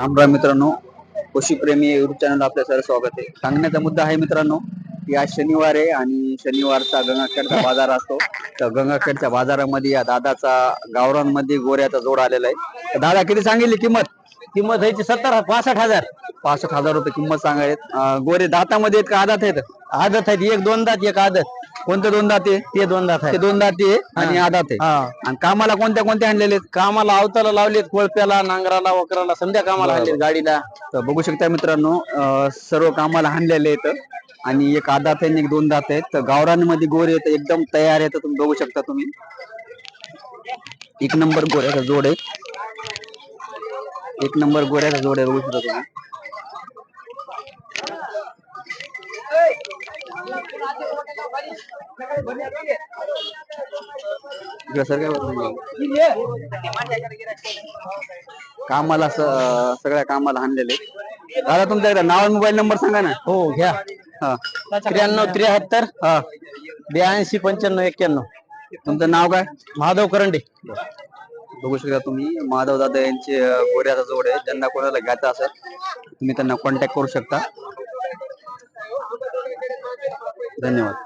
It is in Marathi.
रामराम मित्रांनो कृषीप्रेमी युट्यूब चॅनल आपल्या सर स्वागत आहे. सांगण्याचा मुद्दा आहे मित्रांनो की आज शनिवार आहे आणि शनिवारचा गंगाखेडचा बाजार असतो. तर गंगाखेडच्या बाजारामध्ये या दादाचा गावरांमध्ये गोऱ्याचा जोड आलेला आहे. दादा किती सांगितली किंमत? किंमत ह्याची सत्तर पासष्ट हजार. पासष्ट हजार रुपये किंमत सांगायत गोरे दातामध्ये का आदात आहेत आदत आहेत एक दोन दात एक आदत. कोणते दोन दाते ते दोन दात ते आहे दोन दाते आहे आणि आदात आहे. आणि कामाला कोणत्या कोणत्या आणलेले आहेत? कामाला अवताला लावलेत कोळप्याला नांगराला वकराला संध्या कामाला. आणलेत गाडीला. तर बघू शकता मित्रांनो सर्व कामाला हाणलेले आहेत. आणि एक आदात आहे आणि एक दोन दात आहेत. तर गावरांमध्ये गोरे आहेत एकदम तयार आहेत. तुम्ही बघू शकता तुम्ही. एक नंबर गोऱ्याचा जोड आहे एक नंबर गोऱ्याचा जोड आहे बघू शकता तुम्ही? इकडं सर काय कामाला सगळ्या कामाला आणलेले. दादा तुमच्याकडे नाव मोबाईल नंबर सांगा ना. हो घ्या. हा. त्र्याण्णव त्र्याहत्तर हा. ब्याऐंशी पंच्याण्णव एक्क्याण्णव. तुमचं नाव काय? महादेव करंडे. बघू शकता तुम्ही माधव दादा यांचे गोऱ्याचा जोड आहे. ज्यांना कोणाला घ्यायचा असेल तुम्ही त्यांना कॉन्टॅक्ट करू शकता. धन्यवाद.